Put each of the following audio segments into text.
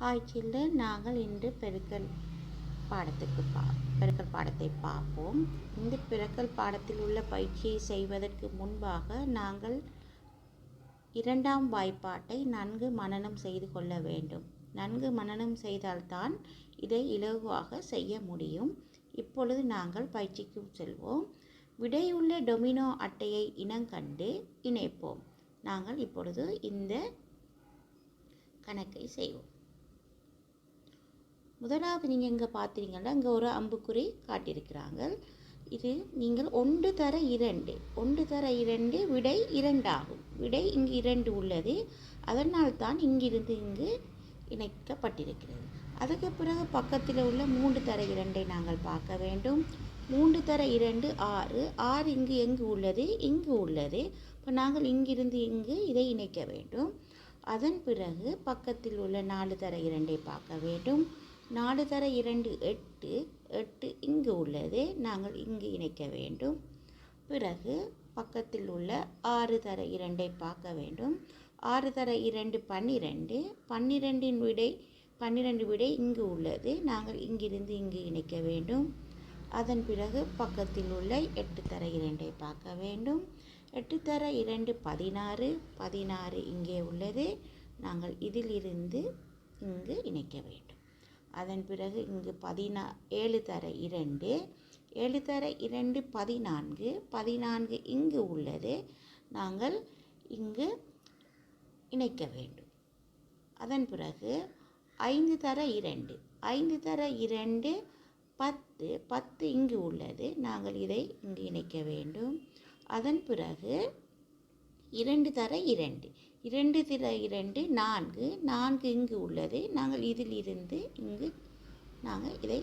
Hi children நாங்கள் இன்று பெருக்கல் பாடத்துக்கு பா பெருக்கல் பாடத்தை பார்ப்போம். இந்த பெருக்கல் பாடத்தில் உள்ள பயிற்சியை செய்வதற்கு முன்பாக நாங்கள் இரண்டாம் வாய்ப்பாட்டை நன்கு மனனம் செய்து கொள்ள வேண்டும். நன்கு மனனம் செய்தால்தான் இதை இலகுவாக செய்ய முடியும். இப்பொழுது நாங்கள் பயிற்சிக்கு செல்வோம். விடையுள்ள டொமினோ அட்டையை இனங்கண்டு இணைப்போம். நாங்கள் இப்பொழுது இந்த கணக்கை செய்வோம். முதலாவது நீங்கள் இங்கே பார்த்தீங்கன்னா இங்கே ஒரு அம்புக்குறி காட்டியிருக்கிறாங்க. இது நீங்கள் ஒன்று தர இரண்டு. ஒன்று தர இரண்டு விடை இரண்டாகும். விடை இங்கு இரண்டு உள்ளது. அதனால் தான் இங்கிருந்து இங்கு இணைக்கப்பட்டிருக்கிறது. அதுக்கு பிறகு பக்கத்தில் உள்ள மூன்று தர இரண்டை நாங்கள் பார்க்க வேண்டும். மூன்று தர இரண்டு ஆறு. ஆறு இங்கு எங்கு உள்ளது? இங்கு உள்ளது. இப்போ நாங்கள் இங்கிருந்து இங்கு இதை இணைக்க வேண்டும். அதன் பிறகு பக்கத்தில் உள்ள நாலு தர இரண்டை பார்க்க வேண்டும். நாலு தர இரண்டு எட்டு எட்டு இங்கு உள்ளது. நாங்கள் இங்கு இணைக்க வேண்டும். பிறகு பக்கத்தில் உள்ள ஆறு தர இரண்டை பார்க்க வேண்டும். ஆறு தர இரண்டு பன்னிரெண்டு. பன்னிரெண்டின் விடை பன்னிரெண்டு விடை இங்கு உள்ளது. நாங்கள் இங்கிருந்து இங்கு இணைக்க வேண்டும். அதன் பிறகு பக்கத்தில் உள்ள எட்டு தர இரண்டை பார்க்க வேண்டும். எட்டு தர இரண்டு பதினாறு. பதினாறு இங்கே உள்ளது. நாங்கள் இதிலிருந்து இங்கு இணைக்க வேண்டும். அதன் பிறகு இங்கு பதினா ஏழு தர இரண்டு ஏழு தர இரண்டு பதினான்கு பதினான்கு இங்கு உள்ளது. நாங்கள் இங்கு இணைக்க வேண்டும். அதன் பிறகு ஐந்து தர இரண்டு ஐந்து தர இரண்டு பத்து பத்து இங்கு உள்ளது. நாங்கள் இதை இங்கு இணைக்க வேண்டும். அதன் பிறகு இரண்டு தர இரண்டு. இரண்டு தர இரண்டு நான்கு. நான்கு இங்கு உள்ளது. நாங்கள் இதில் இருந்து இங்கு நாங்கள் இதை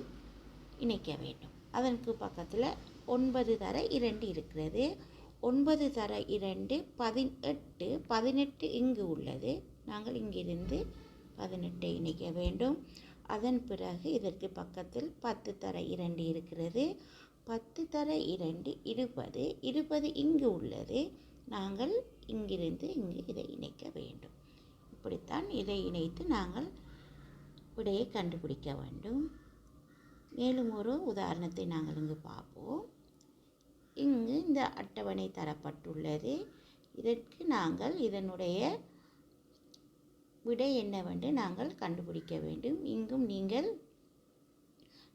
இணைக்க வேண்டும். அதற்கு பக்கத்தில் ஒன்பது தர இரண்டு இருக்கிறது. ஒன்பது தர இரண்டு பதினெட்டு. பதினெட்டு இங்கு உள்ளது. நாங்கள் இங்கிருந்து பதினெட்டை இணைக்க வேண்டும். அதன் பிறகு இதற்கு பக்கத்தில் பத்து தர இரண்டு இருக்கிறது. பத்து தர இரண்டு இருபது. இருபது இங்கு உள்ளது. நாங்கள் இங்கிருந்து இங்கு இதை இணைக்க வேண்டும். இப்படித்தான் இதை இணைத்து நாங்கள் விடையை கண்டுபிடிக்க வேண்டும். மேலும் ஒரு உதாரணத்தை நாங்கள் இங்கு பார்ப்போம். இங்கு இந்த அட்டவணை தரப்பட்டுள்ளது. இதற்கு நாங்கள் இதனுடைய விடை என்னவென்று நாங்கள் கண்டுபிடிக்க வேண்டும். இங்கும் நீங்கள்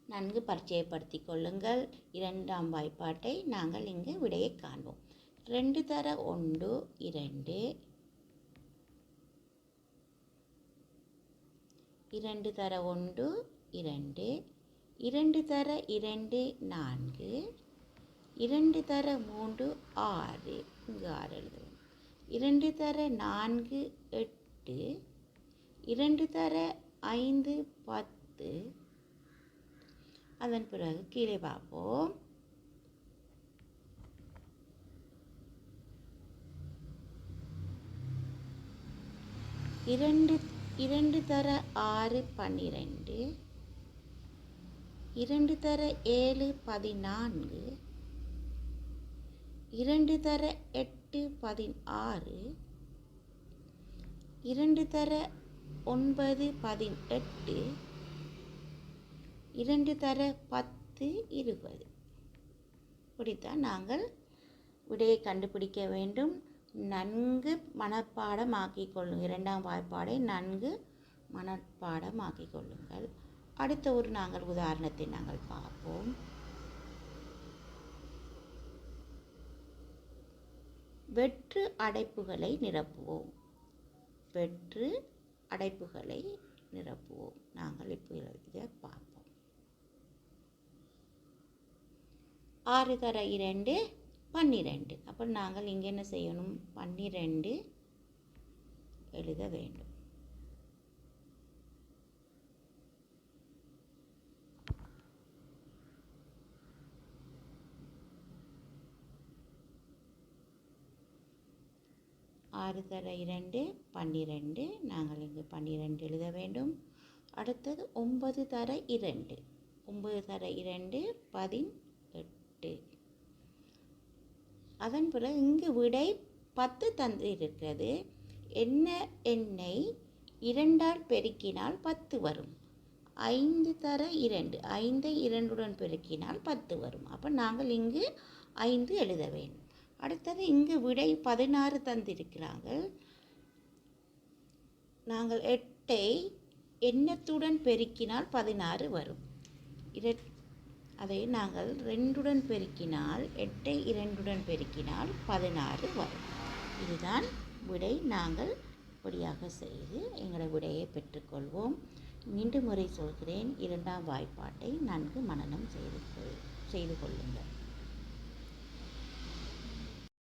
நன்கு பரிச்சயப்படுத்தி கொள்ளுங்கள். இரண்டாம் வாய்ப்பாட்டை நாங்கள் இங்கு விடையை காண்போம். ரெண்டு தர ஒன்று இரண்டு. இரண்டு தர ஒன்று இரண்டு. இரண்டு தர இரண்டு நான்கு. இரண்டு தர மூன்று ஆறு. இங்கு ஆறு எழுதுவோம். இரண்டு தர நான்கு எட்டு. இரண்டு தர ஐந்து பத்து. அதன் பிறகு கீழே பார்ப்போம். இரண்டு இரண்டு தர ஆறு பன்னிரெண்டு இரண்டு தர ஏழு பதினான்கு இரண்டு தர எட்டு பதினாறு இரண்டு தர ஒன்பது பதினெட்டு இரண்டு தர பத்து இருபது. இப்படித்தான் நாங்கள் விடையை கண்டுபிடிக்க வேண்டும். நன்கு மனப்பாடமாக்கிக் கொள்ளுங்கள். இரண்டாம் வாய்ப்பாடை நன்கு மனப்பாடமாக்கிக் கொள்ளுங்கள். அடுத்த ஒரு நாங்கள் உதாரணத்தை நாங்கள் பார்ப்போம். வெற்று அடைப்புகளை நிரப்புவோம். வெற்று அடைப்புகளை நிரப்புவோம். நாங்கள் இப்போ இதை பார்ப்போம். ஆறு தர இரண்டு பன்னிரெண்டு. அப்போ நாங்கள் இங்கே என்ன செய்யணும்? பன்னிரெண்டு எழுத வேண்டும். ஆறு தர இரண்டு பன்னிரெண்டு. நாங்கள் இங்கு பன்னிரெண்டு எழுத வேண்டும். அடுத்தது ஒன்பது தர இரண்டு. ஒன்பது தர இரண்டு பதினெட்டு. அதன் பிறகு இங்கு விடை பத்து தந்து இருக்கிறது என்ன எண்ணை இரண்டால் பெருக்கினால் பத்து வரும்? ஐந்து தர இரண்டு. ஐந்தை இரண்டுடன் பெருக்கினால் பத்து வரும். அப்போ நாங்கள் இங்கு ஐந்து எழுத வேண்டும். அடுத்தது இங்கு விடை பதினாறு தந்திருக்கிறாங்க நாங்கள் எட்டை எண்ணத்துடன் பெருக்கினால் பதினாறு வரும். இர அதை நாங்கள் ரெண்டுடன் பெருக்கினால் எட்டை இரண்டுடன் பெருக்கினால் பதினாறு வரும். இதுதான் விடை நாங்கள் இப்படியாக செய்து எங்களோட விடையை பெற்றுக்கொள்வோம். மீண்டும் முறை சொல்கிறேன் இரண்டாம் வாய்ப்பாட்டை நன்கு மனனம் செய்து கொள் செய்து கொள்ளுங்கள்.